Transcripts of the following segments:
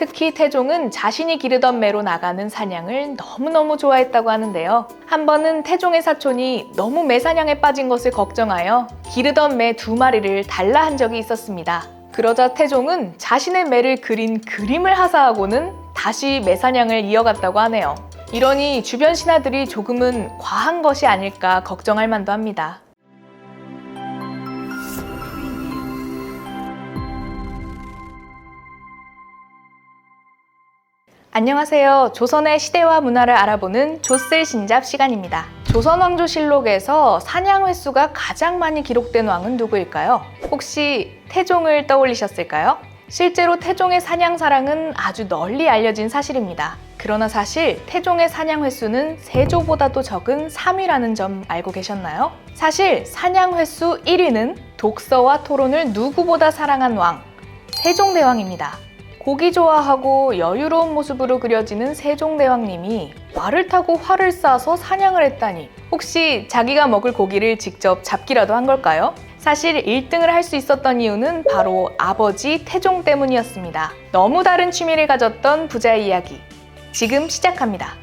특히 태종은 자신이 기르던 매로 나가는 사냥을 너무너무 좋아했다고 하는데요. 한 번은 태종의 사촌이 너무 매사냥에 빠진 것을 걱정하여 기르던 매 두 마리를 달라 한 적이 있었습니다. 그러자 태종은 자신의 매를 그린 그림을 하사하고는 다시 매사냥을 이어갔다고 하네요. 이러니 주변 신하들이 조금은 과한 것이 아닐까 걱정할 만도 합니다. 안녕하세요. 조선의 시대와 문화를 알아보는 조슬 신잡 시간입니다. 조선 왕조실록에서 사냥 횟수가 가장 많이 기록된 왕은 누구일까요? 혹시 태종을 떠올리셨을까요? 실제로 태종의 사냥 사랑은 아주 널리 알려진 사실입니다. 그러나 사실 태종의 사냥 횟수는 세조보다도 적은 3위라는 점 알고 계셨나요? 사실 사냥 횟수 1위는 독서와 토론을 누구보다 사랑한 왕, 세종대왕입니다. 고기 좋아하고 여유로운 모습으로 그려지는 세종대왕님이 말을 타고 활을 쏴서 사냥을 했다니 혹시 자기가 먹을 고기를 직접 잡기라도 한 걸까요? 사실 1등을 할 수 있었던 이유는 바로 아버지 태종 때문이었습니다. 너무 다른 취미를 가졌던 부자의 이야기. 지금 시작합니다.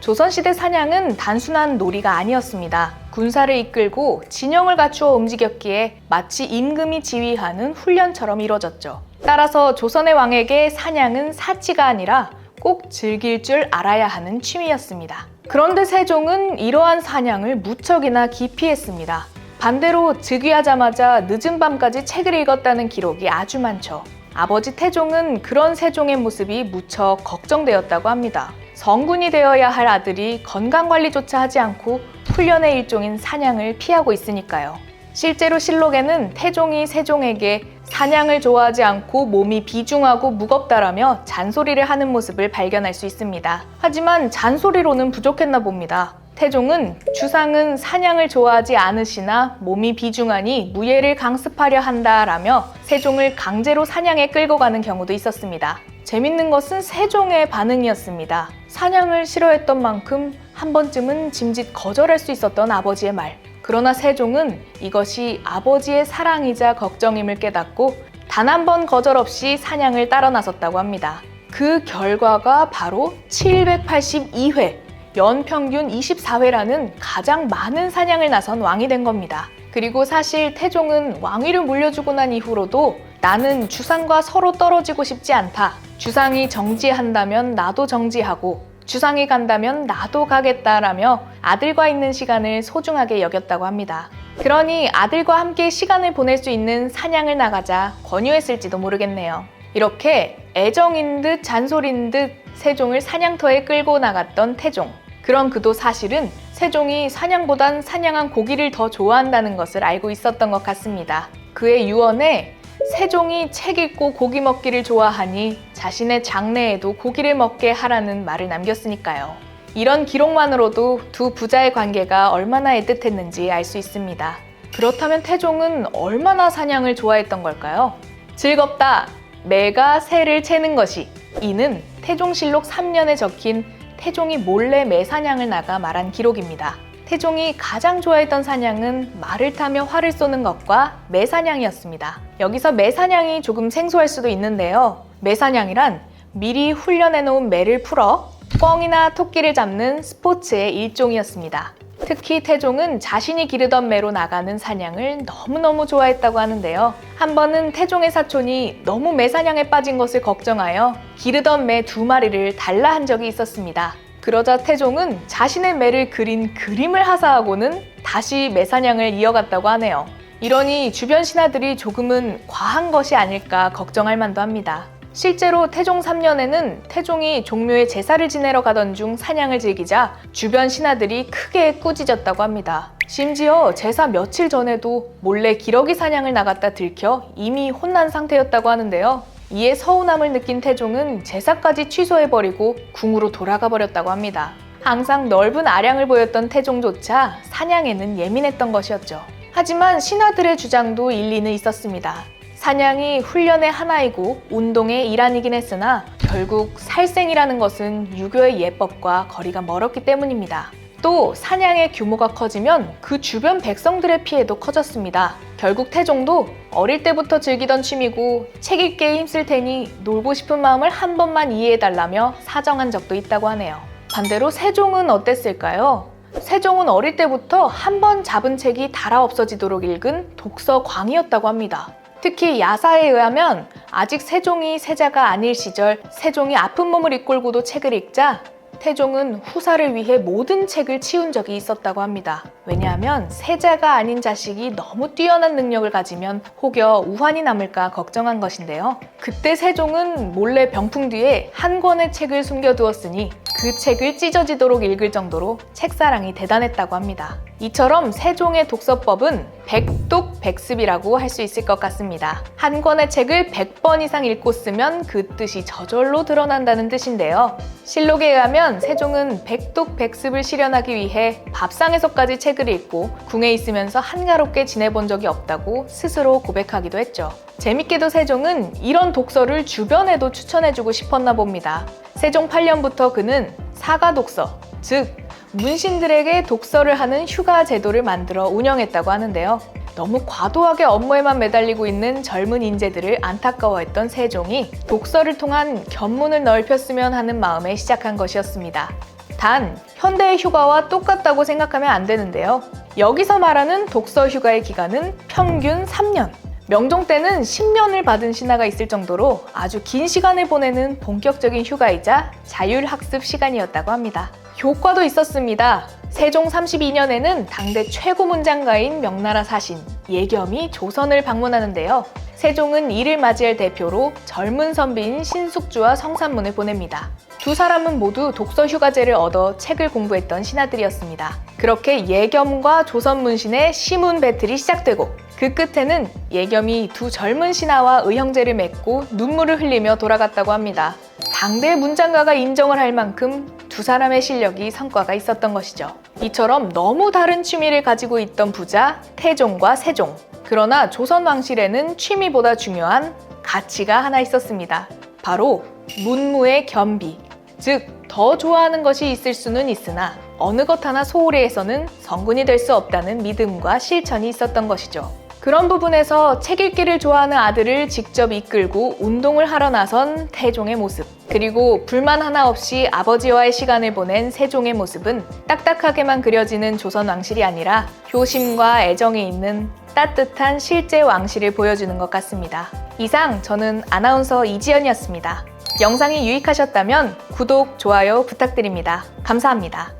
조선시대 사냥은 단순한 놀이가 아니었습니다. 군사를 이끌고 진영을 갖추어 움직였기에 마치 임금이 지휘하는 훈련처럼 이루어졌죠. 따라서 조선의 왕에게 사냥은 사치가 아니라 꼭 즐길 줄 알아야 하는 취미였습니다. 그런데 세종은 이러한 사냥을 무척이나 기피했습니다. 반대로 즉위하자마자 늦은 밤까지 책을 읽었다는 기록이 아주 많죠. 아버지 태종은 그런 세종의 모습이 무척 걱정되었다고 합니다. 성군이 되어야 할 아들이 건강관리조차 하지 않고 훈련의 일종인 사냥을 피하고 있으니까요. 실제로 실록에는 태종이 세종에게 사냥을 좋아하지 않고 몸이 비중하고 무겁다라며 잔소리를 하는 모습을 발견할 수 있습니다. 하지만 잔소리로는 부족했나 봅니다. 태종은 주상은 사냥을 좋아하지 않으시나 몸이 비중하니 무예를 강습하려 한다라며 세종을 강제로 사냥에 끌고 가는 경우도 있었습니다. 재밌는 것은 세종의 반응이었습니다. 사냥을 싫어했던 만큼 한 번쯤은 짐짓 거절할 수 있었던 아버지의 말. 그러나 세종은 이것이 아버지의 사랑이자 걱정임을 깨닫고 단 한 번 거절 없이 사냥을 따라 나섰다고 합니다. 그 결과가 바로 782회, 연평균 24회라는 가장 많은 사냥을 나선 왕이 된 겁니다. 그리고 사실 태종은 왕위를 물려주고 난 이후로도 나는 주상과 서로 떨어지고 싶지 않다. 주상이 정지한다면 나도 정지하고 주상이 간다면 나도 가겠다라며 아들과 있는 시간을 소중하게 여겼다고 합니다. 그러니 아들과 함께 시간을 보낼 수 있는 사냥을 나가자 권유했을지도 모르겠네요. 이렇게 애정인 듯 잔소리인 듯 세종을 사냥터에 끌고 나갔던 태종. 그런 그도 사실은 세종이 사냥보단 사냥한 고기를 더 좋아한다는 것을 알고 있었던 것 같습니다. 그의 유언에 세종이 책 읽고 고기 먹기를 좋아하니 자신의 장래에도 고기를 먹게 하라는 말을 남겼으니까요. 이런 기록만으로도 두 부자의 관계가 얼마나 애틋했는지 알 수 있습니다. 그렇다면 태종은 얼마나 사냥을 좋아했던 걸까요? 즐겁다. 내가 새를 채는 것이. 이는 태종실록 3년에 적힌 태종이 몰래 매 사냥을 나가 말한 기록입니다. 태종이 가장 좋아했던 사냥은 말을 타며 활을 쏘는 것과 매사냥이었습니다. 여기서 매사냥이 조금 생소할 수도 있는데요. 매사냥이란 미리 훈련해 놓은 매를 풀어 꿩이나 토끼를 잡는 스포츠의 일종이었습니다. 특히 태종은 자신이 기르던 매로 나가는 사냥을 너무너무 좋아했다고 하는데요. 한 번은 태종의 사촌이 너무 매사냥에 빠진 것을 걱정하여 기르던 매 두 마리를 달라 한 적이 있었습니다. 그러자 태종은 자신의 매를 그린 그림을 하사하고는 다시 매사냥을 이어갔다고 하네요. 이러니 주변 신하들이 조금은 과한 것이 아닐까 걱정할 만도 합니다. 실제로 태종 3년에는 태종이 종묘에 제사를 지내러 가던 중 사냥을 즐기자 주변 신하들이 크게 꾸짖었다고 합니다. 심지어 제사 며칠 전에도 몰래 기러기 사냥을 나갔다 들켜 이미 혼난 상태였다고 하는데요. 이에 서운함을 느낀 태종은 제사까지 취소해버리고 궁으로 돌아가 버렸다고 합니다. 항상 넓은 아량을 보였던 태종조차 사냥에는 예민했던 것이었죠. 하지만 신하들의 주장도 일리는 있었습니다. 사냥이 훈련의 하나이고 운동의 일환이긴 했으나 결국 살생이라는 것은 유교의 예법과 거리가 멀었기 때문입니다. 또 사냥의 규모가 커지면 그 주변 백성들의 피해도 커졌습니다. 결국 태종도 어릴 때부터 즐기던 취미고 책 읽기에 힘쓸 테니 놀고 싶은 마음을 한 번만 이해해달라며 사정한 적도 있다고 하네요. 반대로 세종은 어땠을까요? 세종은 어릴 때부터 한 번 잡은 책이 달아 없어지도록 읽은 독서광이었다고 합니다. 특히 야사에 의하면 아직 세종이 세자가 아닐 시절 세종이 아픈 몸을 이끌고도 책을 읽자 태종은 후사를 위해 모든 책을 치운 적이 있었다고 합니다. 왜냐하면 세자가 아닌 자식이 너무 뛰어난 능력을 가지면 혹여 우환이 남을까 걱정한 것인데요. 그때 세종은 몰래 병풍 뒤에 한 권의 책을 숨겨두었으니 그 책을 찢어지도록 읽을 정도로 책사랑이 대단했다고 합니다. 이처럼 세종의 독서법은 백독백습이라고 할 수 있을 것 같습니다. 한 권의 책을 100번 이상 읽고 쓰면 그 뜻이 저절로 드러난다는 뜻인데요. 실록에 의하면 세종은 백독백습을 실현하기 위해 밥상에서까지 책을 읽고 궁에 있으면서 한가롭게 지내본 적이 없다고 스스로 고백하기도 했죠. 재밌게도 세종은 이런 독서를 주변에도 추천해주고 싶었나 봅니다. 세종 8년부터 그는 사가 독서, 즉 문신들에게 독서를 하는 휴가 제도를 만들어 운영했다고 하는데요. 너무 과도하게 업무에만 매달리고 있는 젊은 인재들을 안타까워했던 세종이 독서를 통한 견문을 넓혔으면 하는 마음에 시작한 것이었습니다. 단, 현대의 휴가와 똑같다고 생각하면 안 되는데요. 여기서 말하는 독서 휴가의 기간은 평균 3년. 명종 때는 10년을 받은 신하가 있을 정도로 아주 긴 시간을 보내는 본격적인 휴가이자 자율학습 시간이었다고 합니다. 효과도 있었습니다. 세종 32년에는 당대 최고 문장가인 명나라 사신 예겸이 조선을 방문하는데요. 세종은 이를 맞이할 대표로 젊은 선비인 신숙주와 성산문을 보냅니다. 두 사람은 모두 독서 휴가제를 얻어 책을 공부했던 신하들이었습니다. 그렇게 예겸과 조선 문신의 시문 배틀이 시작되고 그 끝에는 예겸이 두 젊은 신하와 의형제를 맺고 눈물을 흘리며 돌아갔다고 합니다. 당대 문장가가 인정을 할 만큼 두 사람의 실력이 성과가 있었던 것이죠. 이처럼 너무 다른 취미를 가지고 있던 부자 태종과 세종. 그러나 조선 왕실에는 취미보다 중요한 가치가 하나 있었습니다. 바로 문무의 겸비. 즉, 더 좋아하는 것이 있을 수는 있으나 어느 것 하나 소홀히 해서는 성군이 될 수 없다는 믿음과 실천이 있었던 것이죠. 그런 부분에서 책 읽기를 좋아하는 아들을 직접 이끌고 운동을 하러 나선 태종의 모습. 그리고 불만 하나 없이 아버지와의 시간을 보낸 세종의 모습은 딱딱하게만 그려지는 조선 왕실이 아니라 효심과 애정이 있는 따뜻한 실제 왕실을 보여주는 것 같습니다. 이상 저는 아나운서 이지연이었습니다. 영상이 유익하셨다면 구독, 좋아요 부탁드립니다. 감사합니다.